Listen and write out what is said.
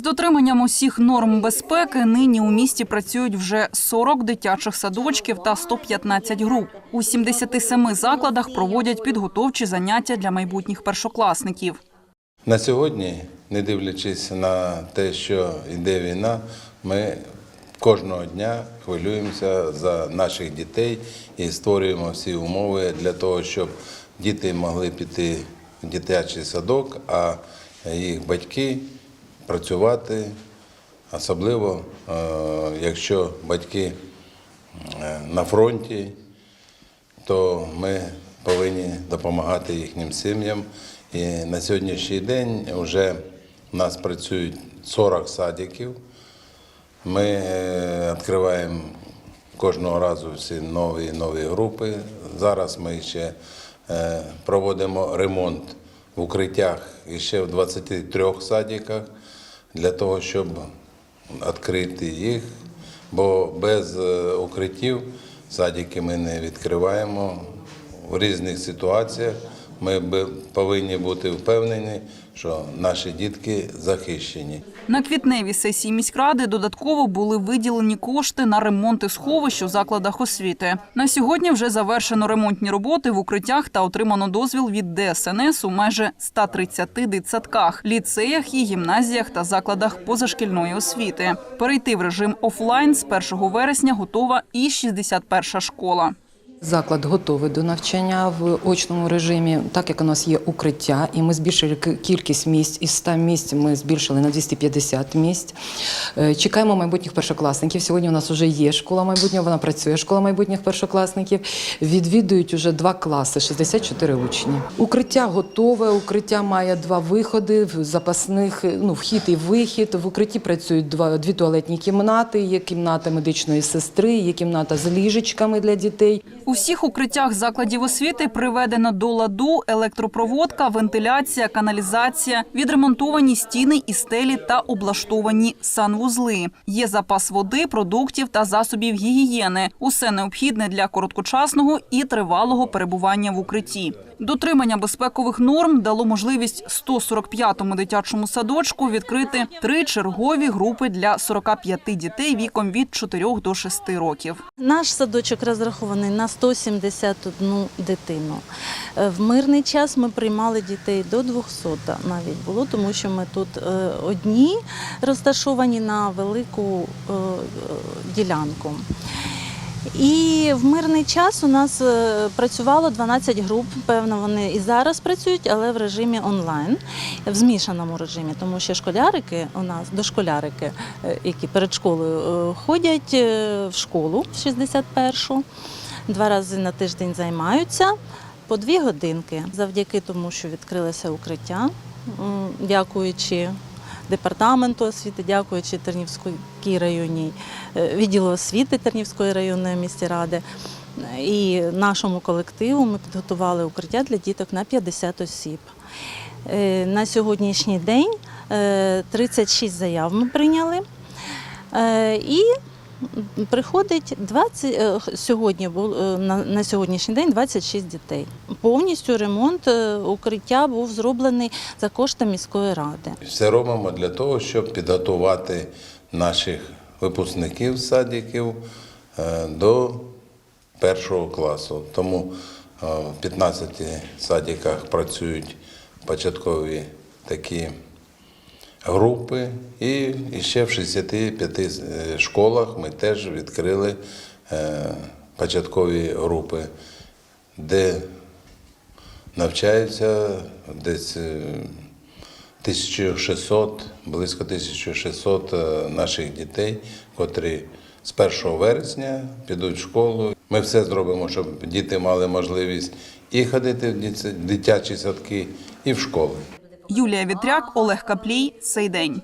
З дотриманням усіх норм безпеки нині у місті працюють вже 40 дитячих садочків та 115 груп. У 77 закладах проводять підготовчі заняття для майбутніх першокласників. На сьогодні, не дивлячись на те, що йде війна, ми кожного дня хвилюємося за наших дітей і створюємо всі умови для того, щоб діти могли піти в дитячий садок, а їх батьки працювати, особливо е, якщо батьки е, на фронті, то ми повинні допомагати їхнім сім'ям. І на сьогоднішній день вже у нас працюють 40 садиків. Ми е, відкриваємо кожного разу всі нові і нові групи. Зараз ми ще проводимо ремонт в укриттях і ще в 23 садиках для того, щоб відкрити їх, бо без е, укриттів садики ми не відкриваємо в різних ситуаціях. Ми повинні бути впевнені, що наші дітки захищені. На квітневій сесії міськради додатково були виділені кошти на ремонти сховищ у закладах освіти. На сьогодні вже завершено ремонтні роботи в укриттях та отримано дозвіл від ДСНС у майже 130 дитсадках, ліцеях і гімназіях та закладах позашкільної освіти. Перейти в режим офлайн з 1 вересня готова і 61 школа. Заклад готовий до навчання в очному режимі, так як у нас є укриття, і ми збільшили кількість місць із 100 місць. Ми збільшили на 250 місць. Е, Чекаємо майбутніх першокласників. Сьогодні у нас вже є школа майбутнього. Вона працює школа майбутніх першокласників. Відвідують уже два класи, 64 учні. Укриття готове. Укриття має два виходи запасних. Ну, вхід і вихід. В укритті працюють два дві туалетні кімнати. Є кімната медичної сестри, є кімната з ліжечками для дітей. У всіх укриттях закладів освіти приведено до ладу електропроводка, вентиляція, каналізація, відремонтовані стіни і стелі та облаштовані санвузли. Є запас води, продуктів та засобів гігієни. Усе необхідне для короткочасного і тривалого перебування в укритті. Дотримання безпекових норм дало можливість 145-му дитячому садочку відкрити три чергові групи для 45 дітей віком від 4 до 6 років. Наш садочок розрахований на 171 дитину. Е, В мирний час ми приймали дітей до 200 навіть було, тому що ми тут е, одні розташовані на велику е, ділянку. І в мирний час у нас працювало 12 груп. Певно, вони і зараз працюють, але в режимі онлайн, в змішаному режимі, тому що школярики у нас дошколярики, які перед школою ходять в школу в 61-шу, два рази на тиждень займаються по дві годинки. Завдяки тому, що відкрилося укриття, дякуючи департаменту освіти, дякуючи Тернівській районній е, відділу освіти Тернівської районної міськради і нашому колективу ми підготували укриття для діток на 50 осіб. Е, На сьогоднішній день е, 36 заяв ми прийняли. Е, І приходить 20, е, сьогодні е, на, сьогоднішній день 26 дітей. Повністю ремонт е, укриття був зроблений за кошти міської ради. Все робимо для того, щоб підготувати наших випускників садиків до першого класу. Тому в 15 садиках працюють початкові такі групи, і ще в 65 е, школах ми теж відкрили е, початкові групи, де навчаються десь е, 1600, близько 1600 е, наших дітей, котрі з 1 вересня підуть в школу. Ми все зробимо, щоб діти мали можливість і ходити в дитячі садки, і в школи. Юлія Вітряк, Олег Каплій. Цей день.